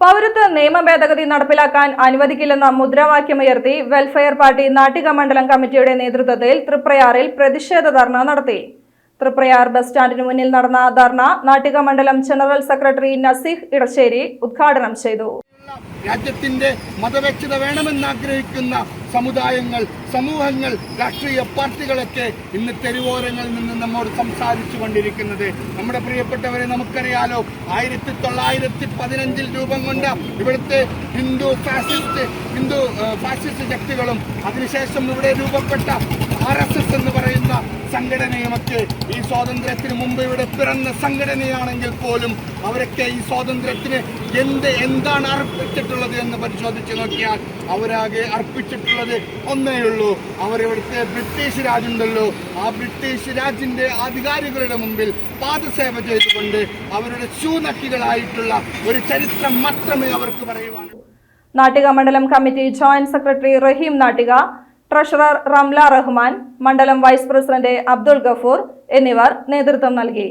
പൗരത്വ നിയമ ഭേദഗതി നടപ്പിലാക്കാൻ അനുവദിക്കില്ലെന്ന മുദ്രാവാക്യമുയർത്തി വെൽഫെയർ പാർട്ടി നാട്ടിക മണ്ഡലം കമ്മിറ്റിയുടെ നേതൃത്വത്തിൽ തൃപ്രയാറിൽ പ്രതിഷേധ ധർണ നടത്തി. തൃപ്രയാർ ബസ് സ്റ്റാൻഡിന് മുന്നിൽ നടന്ന ധർണ നാട്ടിക മണ്ഡലം ജനറൽ സെക്രട്ടറി നസീഹ് ഇടശ്ശേരി ഉദ്ഘാടനം ചെയ്തു. രാജ്യത്തിന്റെ മതവ്യക്തത വേണമെന്ന് ആഗ്രഹിക്കുന്ന സമുദായങ്ങൾ സമൂഹങ്ങൾ രാഷ്ട്രീയ പാർട്ടികളൊക്കെ ഇന്ന് തെരുവോരങ്ങളിൽ നിന്ന് നമ്മോട് സംസാരിച്ചു കൊണ്ടിരിക്കുന്നത്. നമ്മുടെ പ്രിയപ്പെട്ടവരെ നമുക്കറിയാലോ ആയിരത്തി തൊള്ളായിരത്തി പതിനഞ്ചിൽ രൂപം കൊണ്ട ഇവിടുത്തെ ഹിന്ദു ഫാസിസ്റ്റ് ഹിന്ദു ഫാസിസ്റ്റ് ശക്തികളും അതിനുശേഷം ഇവിടെ രൂപപ്പെട്ട ആർ എസ് എസ് എന്ന് പറയുന്ന സംഘടനയുമൊക്കെ സ്വാതന്ത്ര്യത്തിന് മുമ്പ് ഇവിടെ പിറന്ന സംഘടനയാണെങ്കിൽ പോലും അവരൊക്കെ ഈ സ്വാതന്ത്ര്യത്തിന് എന്ത് എന്താണ് അർപ്പിച്ചിട്ടുള്ളത് എന്ന് പരിശോധിച്ച് നോക്കിയാൽ അവരാകെ അർപ്പിച്ചിട്ടുള്ളത് ഒന്നേ ഉള്ളൂ. അവരിവിടുത്തെ ബ്രിട്ടീഷ് രാജുണ്ടല്ലോ. ആ ബ്രിട്ടീഷ് രാജിന്റെ അധികാരികളുടെ മുമ്പിൽ പാദസേവ ചെയ്തുകൊണ്ട് അവരുടെ ശൂനക്കികളായിട്ടുള്ള ഒരു ചരിത്രം മാത്രമേ അവർക്ക് പറയുവാനുള്ളൂ നാട്ടിക മണ്ഡലം committee joint secretary Raheem Nattika treasurer Ramla Rahman മണ്ഡലം വൈസ് പ്രസിഡന്റ് അബ്ദുൾ ഗഫൂർ എന്നിവർ നേതൃത്വം നൽകി.